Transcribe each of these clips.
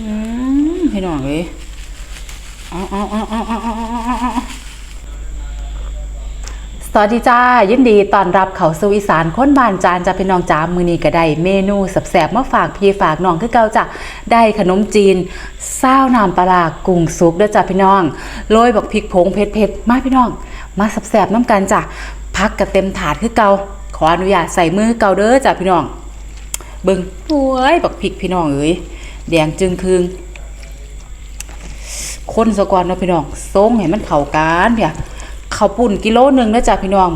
อืมพี่น้องเอ้ยเอาเอาเอาเอาเอาเอาเอาเอาสวัสดีจ้ายินดีตอนรับเขาสู่อีสานค้นบานจานจ้าพี่น้องจ้ามือนี้ก็ได้เมนูสับแสบมาฝากพี่ฝากน้องคือเก่าจ้ะได้ขนมจีนซ้าวน้ำปลากุ้งสุกเด้อจ้าพี่น้องโรยบักพริกผงเผ็ดๆมาพี่น้อง มาสับแสบน้ำกันจ้ะพักกับเต็มถาดคือเก่าขออนุญาตใส่มือเก่าเด้อจ้าพี่น้องเบิ่งโอ้ยบักพริกพี่น้องเอ้ย แดงจึงคืงคนสะกอนเนาะพี่น้องทรงให้มันเข้ากันเพียข้าปุ่นกิโลหนึ่งนะจ้ะพี่น้อง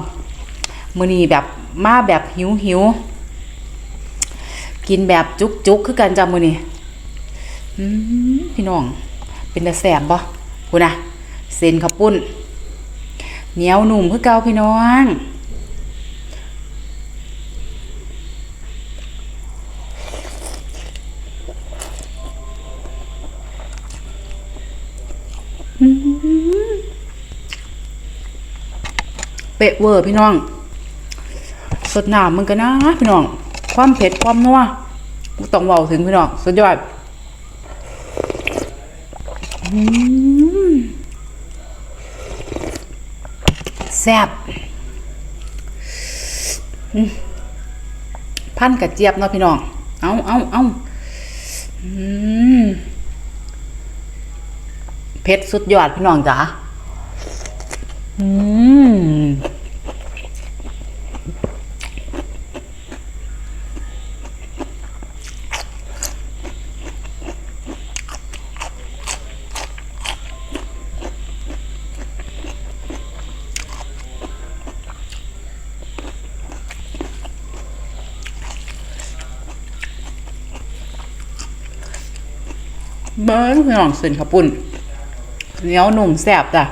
มือนีแบบมาแบบหิวหิวกินแบบจุกๆคือกันจ้ะมือนีพี่น้อง เป็นตาแสบบ่พูนะเส้นข้าปุ้นเหนียวหนุ่มคือเก่าพี่น้อง เปะเวอร์พี่น้อง สดน้ำมึงกันนะพี่น้อง ความเผ็ดความนัวต้องเว้าถึงพี่น้อง สุดยอดแซ่บพันกระเจี๊ยบเนาะพี่น้อง เอาเอาเอาอืม เผ็ดสุดยอดพี่น้องจ๋าอืมเบิ้งพี่น้องเส้นข้าวปุ้น เหนียวหนุ่มแซ่บจ้ะ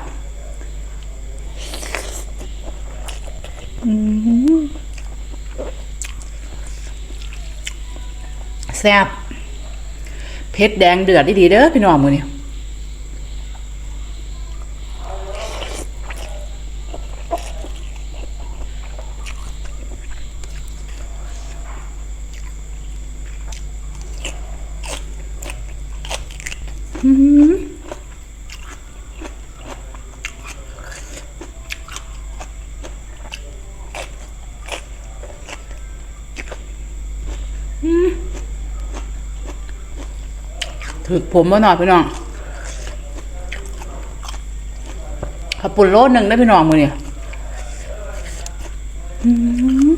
แซ่บเผ็ดแดงเดือดดีๆเด้อพี่น้องมือนี่ ถึกผมมาหน่อยพี่น้องขับปุ่นโลดหนึ่งได้พี่น้องมือนี่อืม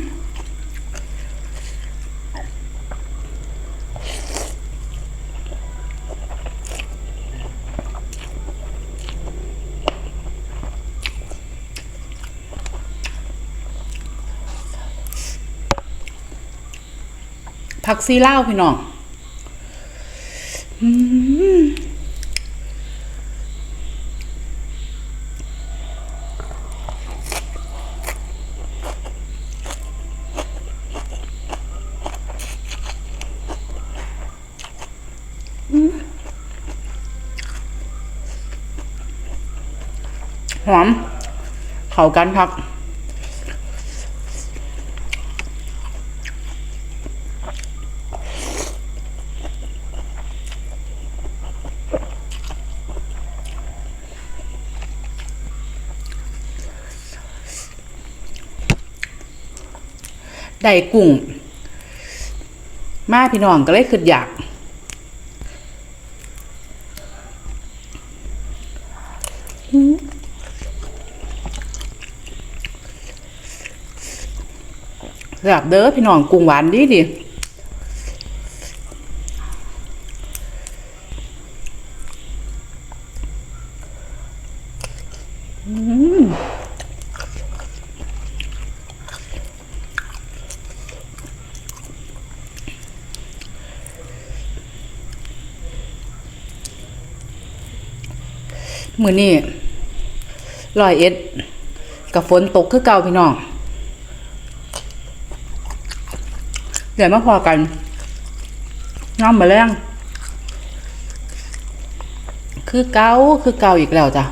ผักซีเล่าพี่น้อง หอม เข้ากันครับ ได้กุ้ง มาพี่น้องก็เลยขึ้นอยาก แบบเด้อพี่น้องกุ้งหวานดีดิมือนี่ลอยเอ็ดกับฝนตกคือเก่าพี่น้อง เดี๋ยวมาพอกันน้ำมาแรงคือเกาคือเกาอีกแล้วจ้ะ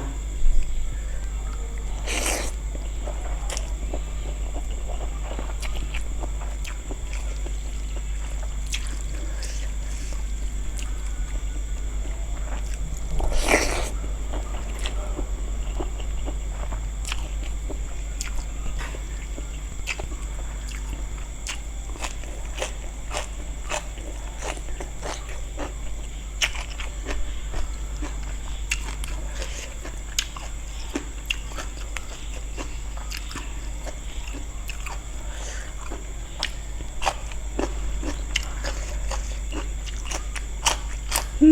อ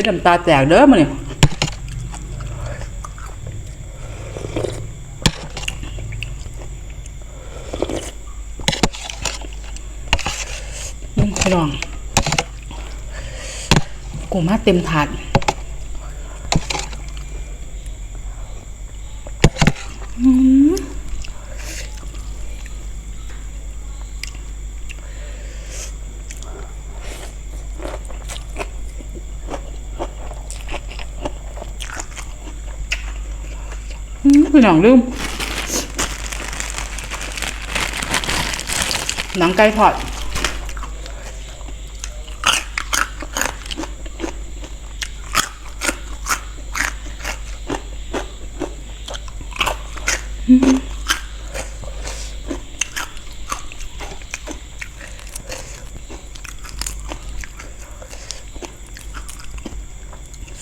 ให้น้ำตาแตกเด้อมาเนี่ยอืมพี่น้องกูมาเต็มถาดอืมอืม พี่น้องลืมหนังไก่ทอด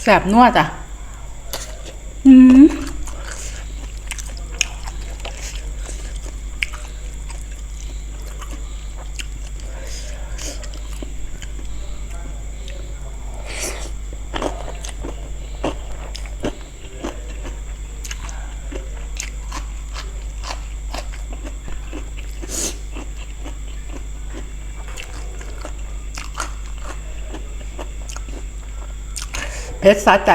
แสบนวดอะ อืม เพชรสาใจ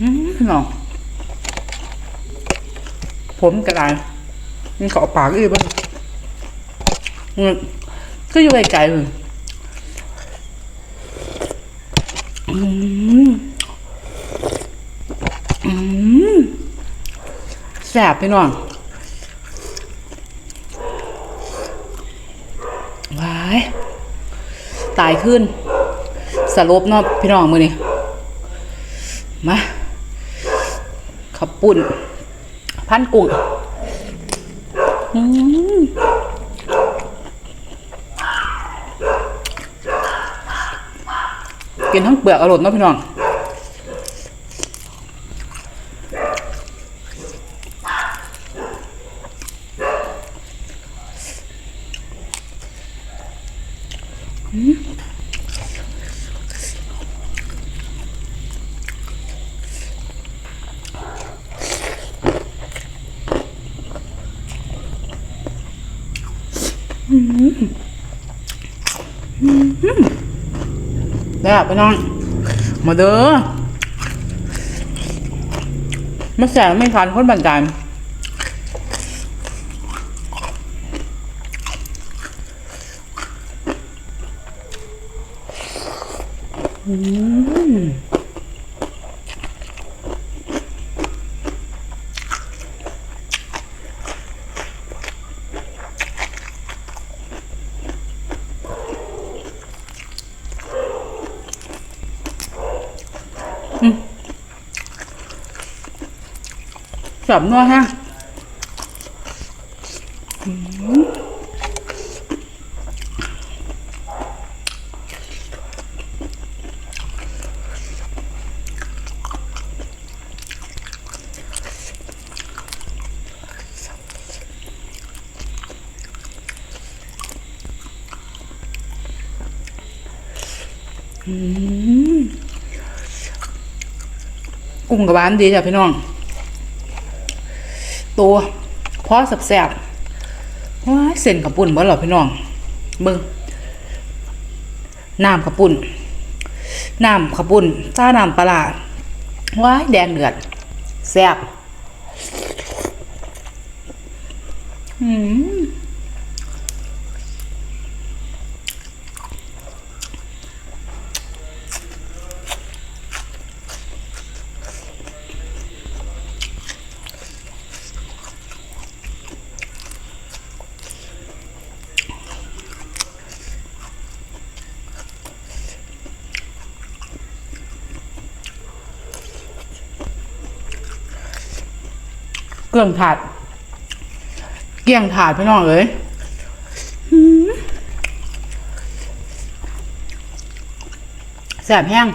อืมพี่น้องผมกระไร มันเกาะปากอีกบ้างมันก็อยู่ไกลๆเลยอืมอืมแสบพี่น้องว้ายตายขึ้นสลบเนาะพี่น้องมือนี่มาขับปุ่น พันกุ้งอืม กินทั้งเปลือกอร่อยเนาะพี่น้อง แล้วไปน้อง มาเด้อมาแสบไม่ทานคนบันจานอืม แสบนัวแห้งอืมอืมกุ้งกับหวานดีจ้ะพี่น้อง ตัวพอสับแสบๆว้าเส้นกับปุ่นบ่หรอพี่น้องเบิ่งน้ำกับปุ่นน้ำกับปุ่นจ้าน้ำปลาว้ายแดงเดือดแซ่บอืม เกลืองถาด เกลี่ยงถาดพี่น้องเอ้ยหืมแสบแห้ง